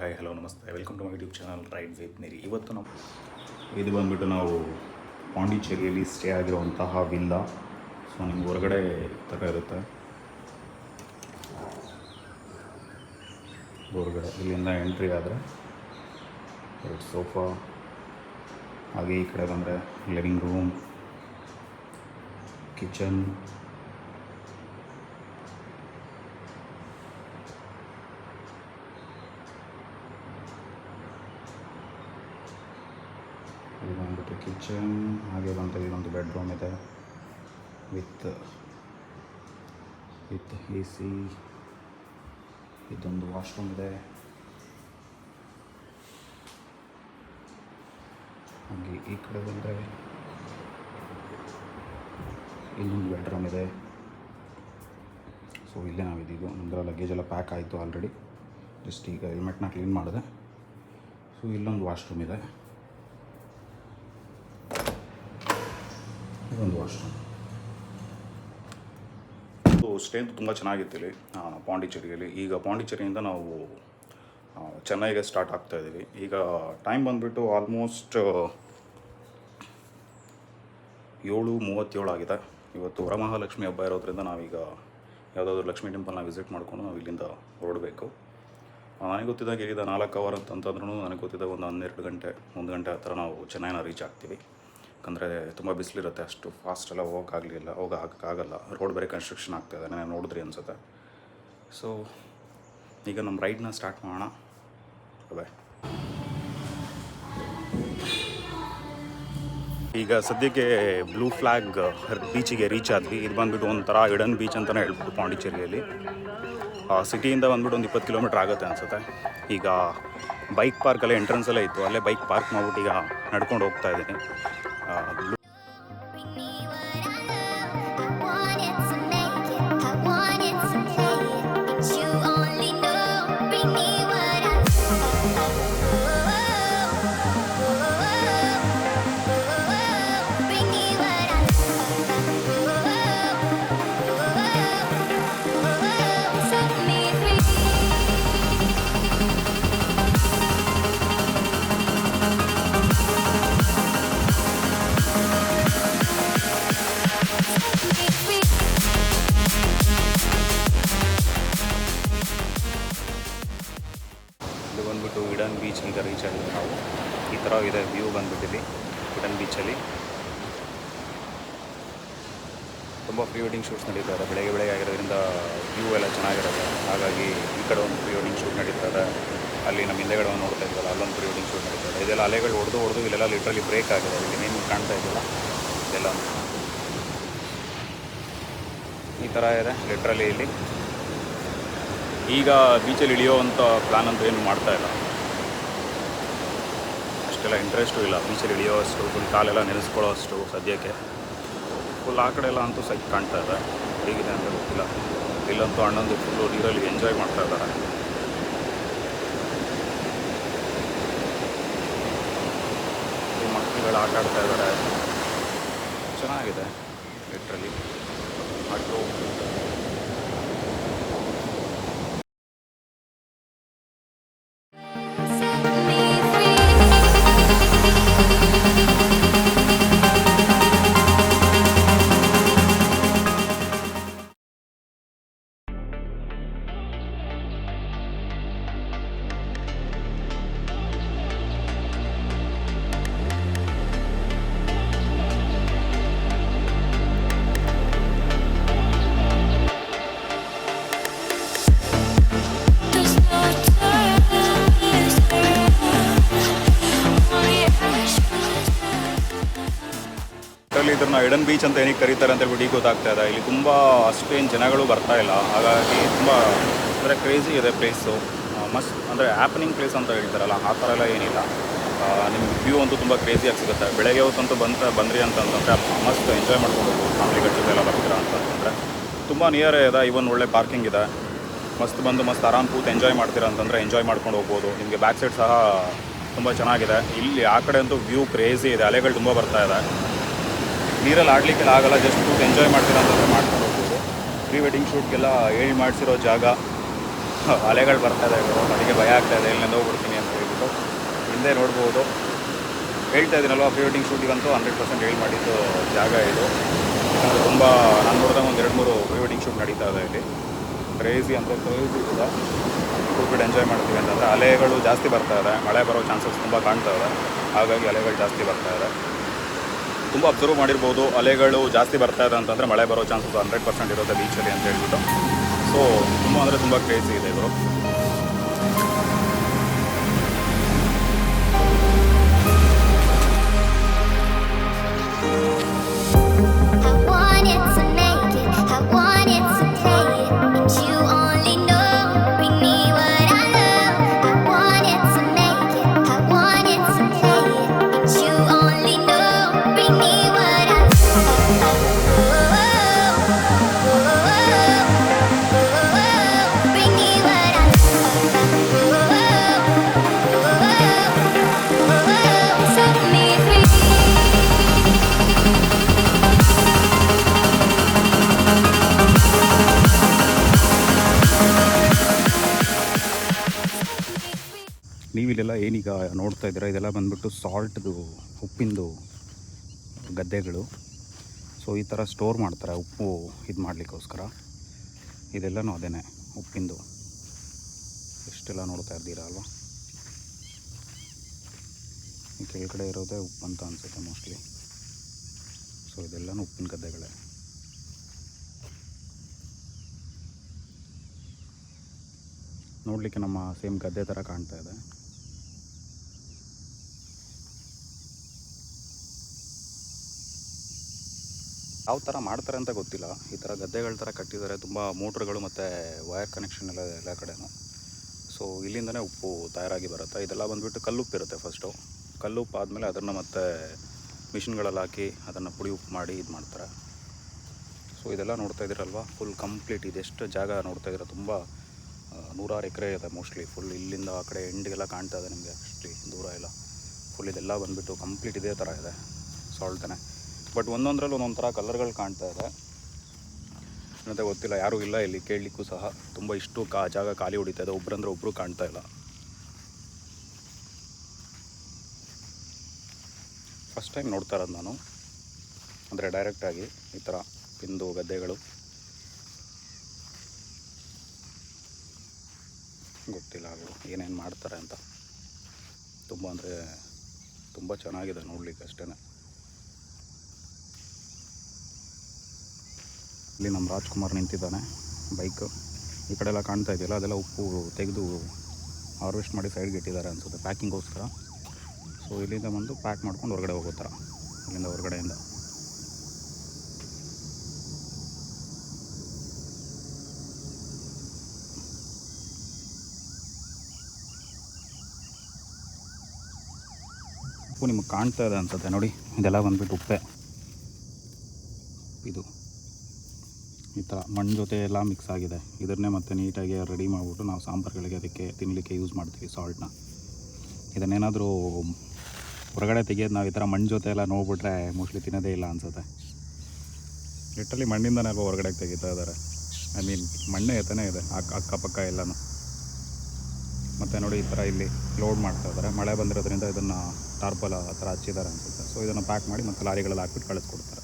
Hi hello ನಮಸ್ತೆ. Welcome to my YouTube channel ride with Neeri ಇವತ್ತು ನಾವು ಇದು ಬಂದ್ಬಿಟ್ಟು ನಾವು ಪಾಂಡಿಚೇರಿಯಲ್ಲಿ ಸ್ಟೇ ಆಗಿರುವಂತಹ ವಿಲ್ಲ ಸೊ ನಿಮ್ಗೆ ಹೊರಗಡೆ ಥರ ಇರುತ್ತೆ. ಹೊರಗಡೆ, ಇಲ್ಲಿಂದ ಎಂಟ್ರಿ ಆದರೆ ಎರಡು ಸೋಫಾ ಹಾಗೆ ಈ ಕಡೆ ಬಂದರೆ ಲಿವಿಂಗ್ ರೂಮ್ ಕಿಚನ್ ಇದು ಬಂದ್ಬಿಟ್ಟು ಕಿಚನ್ ಹಾಗೆ ಬಂತು ಇದೊಂದು ಬೆಡ್ರೂಮ್ ಇದೆ. ವಿತ್ ವಿತ್ ಎ ಸಿ ಇದೊಂದು ವಾಶ್ರೂಮ್ ಇದೆ. ಹಾಗೆ ಈ ಕಡೆ ಬಂದರೆ ಇಲ್ಲೊಂದು ಬೆಡ್ರೂಮ್ ಇದೆ. ಸೊ ಇಲ್ಲೇ ನಾವಿದ್ದೀವಿ ನಮ್ಮದರ ಲಗೇಜ್ ಎಲ್ಲ ಪ್ಯಾಕ್ ಆಯಿತು ಆಲ್ರೆಡಿ ಜಸ್ಟ್ ಈಗ ಹೆಲ್ಮೆಟ್ನ ಕ್ಲೀನ್ ಮಾಡಿದೆ. ಸೊ ಇಲ್ಲೊಂದು ವಾಶ್ರೂಮ್ ಇದೆ. ಇದೊಂದು ವಾಶ್ರೂಮ್ ಇದು ಸ್ಟೇ ಅಂತೂ ತುಂಬ ಚೆನ್ನಾಗಿತ್ತು ಇಲ್ಲಿ ಪಾಂಡಿಚೇರಿಯಲ್ಲಿ. ಈಗ ಪಾಂಡಿಚೇರಿಯಿಂದ ನಾವು ಚೆನ್ನೈಗೆ ಸ್ಟಾರ್ಟ್ ಆಗ್ತಾ ಇದ್ದೀವಿ ಈಗ ಟೈಮ್ ಬಂದುಬಿಟ್ಟು ಆಲ್ಮೋಸ್ಟ್ ಏಳು, ಮೂವತ್ತೇಳು ಆಗಿದೆ. ಇವತ್ತು ವರಮಹಾಲಕ್ಷ್ಮಿ ಹಬ್ಬ ಇರೋದ್ರಿಂದ ನಾವೀಗ ಯಾವುದಾದ್ರು ಲಕ್ಷ್ಮೀ ಟೆಂಪಲ್ನ ವಿಸಿಟ್ ಮಾಡಿಕೊಂಡು ನಾವು ಇಲ್ಲಿಂದ ಹೊರಡಬೇಕು. ನನಗೆ ಗೊತ್ತಿದ್ದಾಗ ಇಲ್ಲಿಂದ ನಾಲ್ಕು ಅವರ್ ಅಂತಂದ್ರೂ ನನಗೆ ಗೊತ್ತಿದ್ದಾಗ ಒಂದು ಹನ್ನೆರಡು ಗಂಟೆ, ಒಂದು ಗಂಟೆ ಆ ಥರ ನಾವು ಚೆನ್ನೈನ ರೀಚ್ ಆಗ್ತೀವಿ. ಯಾಕಂದರೆ ತುಂಬ ಬಿಸಿಲಿರುತ್ತೆ, ಅಷ್ಟು ಫಾಸ್ಟ್ ಎಲ್ಲ ಹೋಗೋಕ್ಕಾಗಲಿಲ್ಲ ಹಾಕೋಕ್ಕಾಗಲ್ಲ ರೋಡ್ ಬೇರೆ ಕನ್ಸ್ಟ್ರಕ್ಷನ್ ಆಗ್ತಾಯಿದೆ ನಾನು ನೋಡಿದ್ರಿ ಅನ್ಸುತ್ತೆ. ಸೊ ಈಗ ನಮ್ಮ ರೈಡ್ನ ಸ್ಟಾರ್ಟ್ ಮಾಡೋಣ. ಬಾಯ್ ಈಗ ಸದ್ಯಕ್ಕೆ ಬ್ಲೂ ಫ್ಲ್ಯಾಗ್ ಬೀಚಿಗೆ ರೀಚ್ ಆದ್ವಿ. ಇದು ಬಂದ್ಬಿಟ್ಟು ಒಂಥರ ಇಡನ್ ಬೀಚ್ ಅಂತಲೇ ಹೇಳ್ಬೋದು ಪಾಂಡಿಚೇರಿಯಲ್ಲಿ. ಸಿಟಿಯಿಂದ ಬಂದ್ಬಿಟ್ಟು ಒಂದು ಇಪ್ಪತ್ತು ಕಿಲೋಮೀಟ್ರ್ ಆಗುತ್ತೆ ಅನಿಸುತ್ತೆ. ಈಗ ಬೈಕ್ ಪಾರ್ಕಲ್ಲೇ ಎಂಟ್ರೆನ್ಸ್ ಎಲ್ಲ ಇತ್ತು. ಅಲ್ಲೇ ಬೈಕ್ ಪಾರ್ಕ್ ಮಾಡ್ಬಿಟ್ಟು ಈಗ ನಡ್ಕೊಂಡು ಹೋಗ್ತಾ ಇದ್ದೀನಿ. ಬ್ಲೂ ಬೀಚ್ ಅಂತ ರೀಚ್ ಆಗಿದ್ವಿ ನಾವು ಈ ಥರ ಇದೆ ವ್ಯೂ ಬಂದುಬಿಟ್ಟಿದ್ವಿ ಕುಟನ್ ಬೀಚಲ್ಲಿ ತುಂಬ ಪ್ರೀ ವೆಡ್ಡಿಂಗ್ ಶೂಟ್ಸ್ ನಡೀತಾರೆ ಬೆಳಗ್ಗೆ ಬೆಳಗ್ಗೆ ಆಗಿರೋದ್ರಿಂದ ವ್ಯೂ ಎಲ್ಲ ಚೆನ್ನಾಗಿರುತ್ತೆ ಹಾಗಾಗಿ ಈ ಕಡೆ ಒಂದು ಪ್ರೀ ವೆಡ್ಡಿಂಗ್ ಶೂಟ್ ನಡೀತಾ ಅಲ್ಲಿ ನಮ್ಮ ಹಿಂದೆಗಡೆ ಒಂದು ನೋಡ್ತಾ ಇದ್ದಲ್ಲ ಅಲ್ಲೊಂದು ಪ್ರೀ ವೆಡ್ಡಿಂಗ್ ಶೂಟ್ ನಡೀತಾ ಇದೆ. ಇದೆಲ್ಲ ಅಲೆಗಳು ಹೊಡೆದು ಹೊಡೆದು ಇಲ್ಲೆಲ್ಲ ಲಿಟ್ರಲಿ ಬ್ರೇಕ್ ಆಗಿದೆ. ಇಲ್ಲಿ ಏನು ಕಾಣ್ತಾ ಇದೆಯಲ್ಲ, ಇದೆಲ್ಲ. ಈ ಥರ ಇದೆ ಲಿಟ್ರಲಿ ಇಲ್ಲಿ. ಈಗ ಬೀಚಲ್ಲಿ ಇಳಿಯೋವಂಥ ಪ್ಲ್ಯಾನ್ ಅಂತೂ ಏನು ಮಾಡ್ತಾ ಇಲ್ಲ. ಅಷ್ಟೆಲ್ಲ ಇಂಟ್ರೆಸ್ಟು ಇಲ್ಲ. ಬೀಚಲ್ಲಿ ಇಳಿಯೋ ಅಷ್ಟು ಫುಲ್ ಕಾಲೆಲ್ಲ ನೆನೆಸ್ಕೊಳ್ಳೋ ಅಷ್ಟು ಸದ್ಯಕ್ಕೆ. ಫುಲ್ ಆ ಕಡೆ ಎಲ್ಲ ಅಂತೂ ಸೈಕ್ ಕಾಣ್ತಾ ಇದೆ ಹೇಗಿದೆ ಅಂತ ಗೊತ್ತಿಲ್ಲ. ಇಲ್ಲಂತೂ ಅಣ್ಣಂದು ಫುಲ್ಲು ನೀರಲ್ಲಿ ಎಂಜಾಯ್ ಮಾಡ್ತಾ ಇದ್ದಾರೆ. ಮಕ್ಕಳುಗಳು ಆಟ ಆಡ್ತಾ ಇದ್ದಾರೆ. ಚೆನ್ನಾಗಿದೆ ಲಿಟ್ರಲಿ ಮತ್ತು ಇಡನ್ ಬೀಚ್ ಅಂತ ಏನಕ್ಕೆ ಕರೀತಾರೆ ಅಂತ ಹೇಳ್ಬಿಟ್ಟು ಈಗ ಗೊತ್ತಾಗ್ತಾ ಇದೆ. ಇಲ್ಲಿ ತುಂಬ ಅಷ್ಟೇನು ಜನಗಳು ಬರ್ತಾ ಇಲ್ಲ. ಹಾಗಾಗಿ ತುಂಬ ಅಂದರೆ ಕ್ರೇಜಿ ಇದೆ ಪ್ಲೇಸು ಮಸ್ತ್ ಅಂದರೆ ಆ್ಯಪನಿಂಗ್ ಪ್ಲೇಸ್ ಅಂತ ಹೇಳ್ತಾರಲ್ಲ, ಆ ಥರ ಎಲ್ಲ ಏನಿಲ್ಲ. ನಿಮ್ಗೆ ವ್ಯೂ ಅಂತೂ ತುಂಬ ಕ್ರೇಜಿಯಾಗಿ ಸಿಗುತ್ತೆ. ಬೆಳಗ್ಗೆ ಹೊತ್ತಂತೂ ಬಂತ, ಬಂದ್ರಿ ಅಂತಂತಂದರೆ ಮಸ್ತ್ ಎಂಜಾಯ್ ಮಾಡ್ಕೊಂಡು ಫ್ಯಾಮಿಲಿ ಜೊತೆ ಎಲ್ಲ ಬರ್ತೀರಾ ಅಂತಂತಂದರೆ ತುಂಬ ನಿಯರೇ ಇದೆ ಇವನ್ ಒಳ್ಳೆ ಪಾರ್ಕಿಂಗ್ ಇದೆ. ಮಸ್ತ್ ಬಂದು ಮಸ್ತ್ ಆರಾಮ್ ಕೂತು ಎಂಜಾಯ್ ಮಾಡ್ತೀರಾ ಅಂತಂದರೆ ಎಂಜಾಯ್ ಮಾಡ್ಕೊಂಡು ಹೋಗ್ಬೋದು. ನಿಮಗೆ ಬ್ಯಾಕ್ ಸೈಡ್ ಸಹ ತುಂಬ ಚೆನ್ನಾಗಿದೆ. ಇಲ್ಲಿ ಆ ಕಡೆ ಅಂತೂ ವ್ಯೂ ಕ್ರೇಜಿ ಇದೆ. ಅಲೆಗಳು ತುಂಬ ಬರ್ತಾ ಇದೆ. ನೀರಲ್ಲಿ ಆಡಲಿಕ್ಕೆಲ್ಲ ಆಗಲ್ಲ ಜಸ್ಟ್ ಎಂಜಾಯ್ ಮಾಡ್ತೀರಾ ಅಂತಂದರೆ ಮಾಡ್ಕೊಂಡು ಹೋಗ್ಬೋದು. ಪ್ರೀ ವೆಡ್ಡಿಂಗ್ ಶೂಟ್ಗೆಲ್ಲ ಹೇಳಿ ಮಾಡಿಸಿರೋ ಜಾಗ. ಅಲೆಗಳು ಬರ್ತಾ ಇದೆ ನನಗೆ ಭಯ ಆಗ್ತಾ ಇದೆ ಎಲ್ಲಿಂದ ಹೋಗ್ಬಿಡ್ತೀನಿ ಅಂತ ಹೇಳ್ಬಿಟ್ಟು ಹಿಂದೆ ನೋಡ್ಬೋದು. ಹೇಳ್ತಾ ಇದ್ದೀನಲ್ವ ಪ್ರೀ ವೆಡ್ಡಿಂಗ್ ಶೂಟಿಗಂತೂ ಹಂಡ್ರೆಡ್ ಪರ್ಸೆಂಟ್ ಹೇಳಿ ಮಾಡಿದ್ದು ಜಾಗ ಇದು. ತುಂಬ ನಾನು ನೋಡಿದಾಗ ಒಂದು ಎರಡು ಮೂರು ಪ್ರೀ ವೆಡ್ಡಿಂಗ್ ಶೂಟ್ ನಡೀತಾ ಇದೆ ಇಲ್ಲಿ. ಕ್ರೇಜಿ ಅಂತ ಕ್ರೇಜಿ ಕೂಡ. ಕೂತ್ಬಿಟ್ಟು ಎಂಜಾಯ್ ಮಾಡ್ತೀವಿ ಅಂತಂದರೆ ಅಲೆಗಳು ಜಾಸ್ತಿ ಬರ್ತಾ ಇದೆ. ಮಳೆ ಬರೋ ಚಾನ್ಸಸ್ ತುಂಬ ಕಾಣ್ತಾ ಇದೆ. ಹಾಗಾಗಿ ಅಲೆಗಳು ಜಾಸ್ತಿ ಬರ್ತಾ ಇದೆ. ತುಂಬ ಅಬ್ಸರ್ವ್ ಮಾಡಿರ್ಬೋದು. ಅಲೆಗಳು ಜಾಸ್ತಿ ಬರ್ತಾ ಇದೆ ಅಂತಂದರೆ ಮಳೆ ಬರೋ ಚಾನ್ಸಸ್ ಹಂಡ್ರೆಡ್ ಪರ್ಸೆಂಟ್ ಇರುತ್ತೆ ಬೀಚಲ್ಲಿ ಅಂತ ಹೇಳ್ಬಿಟ್ಟು. ಸೊ ತುಂಬ ಅಂದರೆ ತುಂಬ ಕ್ರೇಜಿ ಇದೆ ಇದು. ನೀವಿಲ್ಲೆಲ್ಲ ಏನೀಗ ನೋಡ್ತಾ ಇದ್ದೀರಾ, ಇದೆಲ್ಲ ಬಂದ್ಬಿಟ್ಟು ಸಾಲ್ಟ್ದು, ಉಪ್ಪಿಂದು ಗದ್ದೆಗಳು. ಸೊ, ಈ ಥರ ಸ್ಟೋರ್ ಮಾಡ್ತಾರೆ, ಉಪ್ಪು ಇದು ಮಾಡಲಿಕ್ಕೋಸ್ಕರ. ಇದೆಲ್ಲನೂ ಅದೇ ಉಪ್ಪಿಂದು. ಎಷ್ಟೆಲ್ಲ ನೋಡ್ತಾ ಇದ್ದೀರಾ ಅಲ್ವಾ? ಕೆಳಗಡೆ ಇರೋದೇ ಉಪ್ಪು ಅಂತ ಅನಿಸುತ್ತೆ ಮೋಸ್ಟ್ಲಿ ಸೊ ಇದೆಲ್ಲನೂ ಉಪ್ಪಿನ ಗದ್ದೆಗಳೇ. ನೋಡಲಿಕ್ಕೆ ನಮ್ಮ ಸೇಮ್ ಗದ್ದೆ ಥರ ಕಾಣ್ತಾ ಇದೆ. ಯಾವ ಥರ ಮಾಡ್ತಾರೆ ಅಂತ ಗೊತ್ತಿಲ್ಲ. ಈ ಥರ ಗದ್ದೆಗಳ ಥರ ಕಟ್ಟಿದ್ದಾರೆ. ತುಂಬ ಮೋಟ್ರ್ಗಳು ಮತ್ತು ವೈರ್ ಕನೆಕ್ಷನ್ ಎಲ್ಲ ಎಲ್ಲ ಕಡೆನೂ. ಸೊ ಇಲ್ಲಿಂದನೇ ಉಪ್ಪು ತಯಾರಾಗಿ ಬರುತ್ತೆ. ಇದೆಲ್ಲ ಬಂದುಬಿಟ್ಟು ಕಲ್ಲುಪ್ಪು ಇರುತ್ತೆ ಫಸ್ಟು ಕಲ್ಲುಪ್ಪು ಆದಮೇಲೆ ಅದನ್ನು ಮತ್ತೆ ಮಿಷಿನ್ಗಳಲ್ಲಿ ಹಾಕಿ ಅದನ್ನು ಪುಡಿ ಉಪ್ಪು ಮಾಡಿ ಇದು ಮಾಡ್ತಾರೆ. ಸೊ ಇದೆಲ್ಲ ನೋಡ್ತಾ ಇದ್ದೀರಲ್ವ? ಫುಲ್ ಕಂಪ್ಲೀಟ್ ಇದೆಷ್ಟು ಜಾಗ ನೋಡ್ತಾ ಇದ್ದೀರ? ತುಂಬ ನೂರಾರು ಎಕರೆ ಇದೆ ಮೋಸ್ಟ್ಲಿ ಫುಲ್ ಇಲ್ಲಿಂದ ಆ ಕಡೆ ಎಂಡಿಗೆಲ್ಲ ಕಾಣ್ತಾ ಇದೆ ನಿಮಗೆ ಅಷ್ಟು ದೂರ ಇಲ್ಲ ಫುಲ್ ಇದೆಲ್ಲ ಬಂದುಬಿಟ್ಟು ಕಂಪ್ಲೀಟ್ ಇದೇ ಥರ ಇದೆ. ಸಾಲ್ಟನೆ ಬಟ್ ಒಂದೊಂದರಲ್ಲಿ ಒಂದೊಂದು ಥರ ಕಲರ್ಗಳು ಕಾಣ್ತಾ ಇದೆ. ಏನಂತ ಗೊತ್ತಿಲ್ಲ, ಯಾರೂ ಇಲ್ಲ ಇಲ್ಲಿ, ಕೇಳಲಿಕ್ಕೂ ಸಹ. ತುಂಬ ಇಷ್ಟು ಕಾ, ಜಾಗ ಖಾಲಿ ಹೊಡಿತಾ ಇದೆ. ಒಬ್ರಂದ್ರೆ ಒಬ್ಬರು ಕಾಣ್ತಾ ಇಲ್ಲ. ಫಸ್ಟ್ ಟೈಮ್ ನೋಡ್ತಾ ಇರೋದು ನಾನು. ಅಂದರೆ ಡೈರೆಕ್ಟಾಗಿ ಈ ಥರ ಹಿಂದು ಗದ್ದೆಗಳು. ಗೊತ್ತಿಲ್ಲ ಅವರು ಏನೇನು ಮಾಡ್ತಾರೆ ಅಂತ. ತುಂಬ ಅಂದರೆ ತುಂಬ ಚೆನ್ನಾಗಿದೆ ನೋಡಲಿಕ್ಕೆ ಅಷ್ಟೇ ಇಲ್ಲಿ ನಮ್ಮ ರಾಜ್ಕುಮಾರ್ ನಿಂತಿದ್ದಾನೆ, ಬೈಕ್. ಈ ಕಡೆ ಎಲ್ಲ ಕಾಣ್ತಾ ಇದೆಯಲ್ಲ, ಅದೆಲ್ಲ ಉಪ್ಪು ತೆಗೆದು ಹಾರ್ವೆಸ್ಟ್ ಮಾಡಿ ಸೈಡ್ಗೆ ಇಟ್ಟಿದ್ದಾರೆ ಅನಿಸುತ್ತೆ, ಪ್ಯಾಕಿಂಗ್ಗೋಸ್ಕರ. ಸೊ ಇಲ್ಲಿಂದ ಬಂದು ಪ್ಯಾಕ್ ಮಾಡ್ಕೊಂಡು ಹೊರಗಡೆ ಹೋಗೋ ಥರ ಇಲ್ಲಿಂದ ಹೊರಗಡೆಯಿಂದ. ಉಪ್ಪು ನಿಮಗೆ ಕಾಣ್ತಾ ಇದೆ ಅನ್ಸುತ್ತೆ, ನೋಡಿ, ಇದೆಲ್ಲ ಬಂದ್ಬಿಟ್ಟು ಉಪ್ಪೆ. ಇದು. ಈ ಥರ ಮಣ್ಣು ಜೊತೆ ಎಲ್ಲ ಮಿಕ್ಸ್ ಆಗಿದೆ. ಇದನ್ನೇ ಮತ್ತೆ ನೀಟಾಗಿ ರೆಡಿ ಮಾಡಿಬಿಟ್ಟು ನಾವು ಸಾಂಬಾರುಗಳಿಗೆ ಅದಕ್ಕೆ ತಿನ್ನಲಿಕ್ಕೆ ಯೂಸ್ ಮಾಡ್ತೀವಿ ಸಾಲ್ಟ್ನ ಇದನ್ನೇನಾದರೂ ಹೊರಗಡೆ ತೆಗೆಯೋದು ನಾವು ಈ ಥರ ಮಣ್ಣು ಜೊತೆ ಎಲ್ಲ ನೋಡ್ಬಿಟ್ರೆ ಮೋಸ್ಟ್ಲಿ ತಿನ್ನೋದೇ ಇಲ್ಲ ಅನ್ಸುತ್ತೆ. ಲಿಟ್ರಲಿ ಮಣ್ಣಿಂದನೇ ಅಲ್ವಾ ಹೊರಗಡೆ ತೆಗಿತಾ ಇದ್ದಾರೆ ಐ ಮೀನ್ ಮಣ್ಣೇ ಎತ್ತನೇ ಇದೆ ಅಕ್ಕ ಅಕ್ಕಪಕ್ಕ ಎಲ್ಲನೂ. ಮತ್ತು ನೋಡಿ ಈ ಥರ ಇಲ್ಲಿ ಲೋಡ್ ಮಾಡ್ತಾ ಇದ್ದಾರೆ ಮಳೆ ಬಂದಿರೋದ್ರಿಂದ ಇದನ್ನು ಟಾರ್ಪಲ್ ಆ ಥರ ಹಚ್ಚಿದ್ದಾರೆ ಅನಿಸುತ್ತೆ. ಸೊ ಇದನ್ನು ಪ್ಯಾಕ್ ಮಾಡಿ ಮತ್ತು ಲಾರಿಗಳಲ್ಲಿ ಹಾಕ್ಬಿಟ್ಟು ಕಳಿಸ್ಕೊಡ್ತಾರೆ.